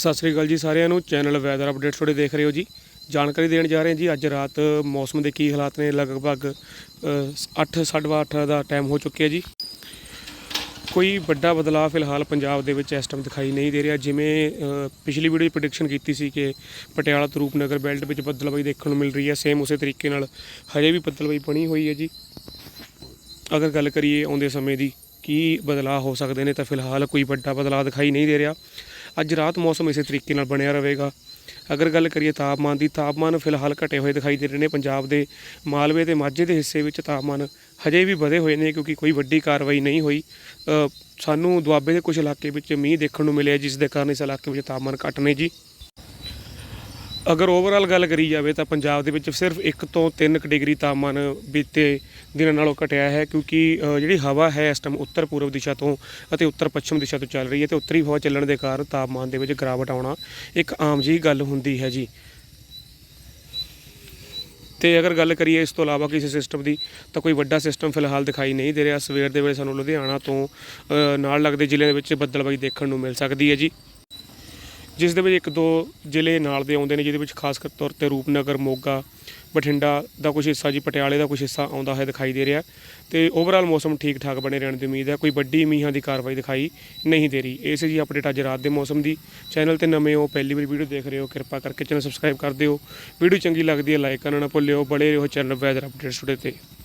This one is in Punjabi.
ਸਤਿ ਸ੍ਰੀ ਅਕਾਲ ਜੀ ਸਾਰਿਆਂ ਨੂੰ। ਚੈਨਲ ਵੈਦਰ ਅਪਡੇਟਸ ਤੁਹਾਡੇ ਦੇਖ ਰਹੇ ਹੋ ਜੀ। ਜਾਣਕਾਰੀ ਦੇਣ ਜਾ ਰਹੇ ਹਾਂ ਜੀ, ਅੱਜ ਰਾਤ ਮੌਸਮ ਦੇ ਕੀ ਹਾਲਾਤ ਨੇ? ਲਗਭਗ 8 8:30 ਦਾ ਟਾਈਮ ਹੋ ਚੁੱਕਿਆ ਜੀ। ਕੋਈ ਵੱਡਾ ਬਦਲਾਅ ਫਿਲਹਾਲ ਪੰਜਾਬ ਦੇ ਵਿੱਚ ਇਸ ਟਾਈਮ ਦਿਖਾਈ ਨਹੀਂ ਦੇ ਰਿਹਾ। ਜਿਵੇਂ ਪਿਛਲੀ ਵੀਡੀਓ 'ਚ ਪ੍ਰੈਡਿਕਸ਼ਨ ਕੀਤੀ ਸੀ ਕਿ ਪਟਿਆਲਾ ਤੋਂ ਰੂਪਨਗਰ ਬੈਲਟ ਵਿੱਚ ਬੱਦਲਬਾਈ ਦੇਖਣ ਨੂੰ ਮਿਲ ਰਹੀ ਹੈ। ਸੇਮ ਉਸੇ ਤਰੀਕੇ ਨਾਲ ਹਜੇ ਵੀ ਬੱਦਲਬਾਈ ਬਣੀ ਹੋਈ ਹੈ ਜੀ। ਅਗਰ ਗੱਲ ਕਰੀਏ ਆਉਂਦੇ ਸਮੇਂ ਦੀ ਕੀ ਬਦਲਾਅ ਹੋ ਸਕਦੇ ਨੇ, ਤਾਂ ਫਿਲਹਾਲ ਕੋਈ ਵੱਡਾ ਬਦਲਾਅ ਦਿਖਾਈ ਨਹੀਂ ਦੇ ਰਿਹਾ। ਅੱਜ ਰਾਤ ਮੌਸਮ ਇਸੇ ਤਰੀਕੇ ਨਾਲ ਬਣਿਆ ਰਹੇਗਾ। ਅਗਰ ਗੱਲ ਕਰੀਏ ਤਾਪਮਾਨ ਦੀ, ਤਾਪਮਾਨ ਫਿਲਹਾਲ ਘਟੇ ਹੋਏ ਦਿਖਾਈ ਦੇ ਰਹੇ ਨੇ। ਪੰਜਾਬ ਦੇ ਮਾਲਵੇ ਤੇ ਮਾਝੇ ਦੇ ਹਿੱਸੇ ਵਿੱਚ ਤਾਪਮਾਨ ਹਜੇ ਵੀ ਵਧੇ ਹੋਏ ਨੇ ਕਿਉਂਕਿ ਕੋਈ ਵੱਡੀ ਕਾਰਵਾਈ ਨਹੀਂ ਹੋਈ। ਸਾਨੂੰ ਦੁਆਬੇ ਦੇ ਕੁਝ ਇਲਾਕੇ ਵਿੱਚ ਮੀਂਹ ਦੇਖਣ ਨੂੰ ਮਿਲਿਆ, ਜਿਸ ਦੇ ਕਾਰਨ ਇਸ ਇਲਾਕੇ ਵਿੱਚ ਤਾਪਮਾਨ ਘੱਟ ਨੇ ਜੀ। ਅਗਰ ਓਵਰਆਲ ਗੱਲ ਕਰੀ ਜਾਵੇ ਤਾਂ ਪੰਜਾਬ ਦੇ ਵਿੱਚ ਸਿਰਫ 1 ਤੋਂ 3 ਡਿਗਰੀ ਤਾਪਮਾਨ ਬੀਤੇ ਦਿਨਾਂ ਨਾਲੋਂ ਘਟਿਆ ਹੈ, ਕਿਉਂਕਿ ਜਿਹੜੀ ਹਵਾ ਹੈ ਇਸ ਟਾਈਮ ਉੱਤਰ ਪੂਰਬ ਦਿਸ਼ਾ ਤੋਂ ਅਤੇ ਉੱਤਰ ਪੱਛਮ ਦਿਸ਼ਾ ਤੋਂ ਚੱਲ ਰਹੀ ਹੈ ਤੇ ਉੱਤਰੀ ਹਵਾ ਚੱਲਣ ਦੇ ਕਾਰਨ ਤਾਪਮਾਨ ਦੇ ਵਿੱਚ ਗਿਰਾਵਟ ਆਉਣਾ ਇੱਕ ਆਮ ਜਿਹੀ ਗੱਲ ਹੁੰਦੀ ਹੈ ਜੀ। ਤੇ ਅਗਰ ਗੱਲ ਕਰੀਏ ਇਸ ਤੋਂ ਇਲਾਵਾ ਕਿਸੇ ਸਿਸਟਮ ਦੀ, ਤਾਂ ਕੋਈ ਵੱਡਾ ਸਿਸਟਮ ਫਿਲਹਾਲ ਦਿਖਾਈ ਨਹੀਂ ਦੇ ਰਿਹਾ। ਸਵੇਰ ਦੇ ਵੇਲੇ ਸਾਨੂੰ ਲੁਧਿਆਣਾ ਤੋਂ ਨਾਲ ਲੱਗਦੇ ਜ਼ਿਲ੍ਹਿਆਂ ਦੇ ਵਿੱਚ ਬੱਦਲਬਾਈ ਦੇਖਣ ਨੂੰ ਮਿਲ ਸਕਦੀ ਹੈ ਜੀ। ਜਿਸ ਦੇ ਵਿੱਚ ਇੱਕ ਦੋ ਜ਼ਿਲ੍ਹੇ ਨਾਲ ਦੇ ਆਉਂਦੇ ਨੇ, ਜਿਹਦੇ ਵਿੱਚ ਖਾਸ ਤੌਰ ਤੇ ਰੂਪਨਗਰ, ਮੋਗਾ, ਬਠਿੰਡਾ ਦਾ ਕੁਝ ਹਿੱਸਾ ਜੀ, ਪਟਿਆਲੇ ਦਾ ਕੁਝ ਹਿੱਸਾ ਆਉਂਦਾ ਹੋਇਆ ਦਿਖਾਈ ਦੇ ਰਿਹਾ। ਤੇ ਓਵਰਆਲ ਮੌਸਮ ਠੀਕ ਠਾਕ ਬਣੇ ਰਹਿਣ ਦੀ ਉਮੀਦ ਹੈ। ਕੋਈ ਵੱਡੀ ਮੀਂਹਾਂ ਦੀ ਕਾਰਵਾਈ ਦਿਖਾਈ ਨਹੀਂ ਦੇ ਰਹੀ। ਇਹ ਸੀ ਜੀ ਅਪਡੇਟ ਅੱਜ ਰਾਤ ਦੇ ਮੌਸਮ ਦੀ। ਚੈਨਲ ਤੇ ਨਵੇਂ ਹੋ, ਪਹਿਲੀ ਵਾਰ ਵੀਡੀਓ ਦੇਖ ਰਹੇ ਹੋ, ਕਿਰਪਾ ਕਰਕੇ ਚੈਨਲ ਸਬਸਕ੍ਰਾਈਬ ਕਰ ਦਿਓ। ਵੀਡੀਓ ਚੰਗੀ ਲੱਗਦੀ ਹੈ ਲਾਈਕ ਕਰਨਾ ਨਾ ਭੁੱਲਿਓ। ਬੜੇ ਰਹੋ ਚੈਨਲ ਵੈਦਰ ਅਪਡੇਟਸ ਟੁਡੇ ਤੇ।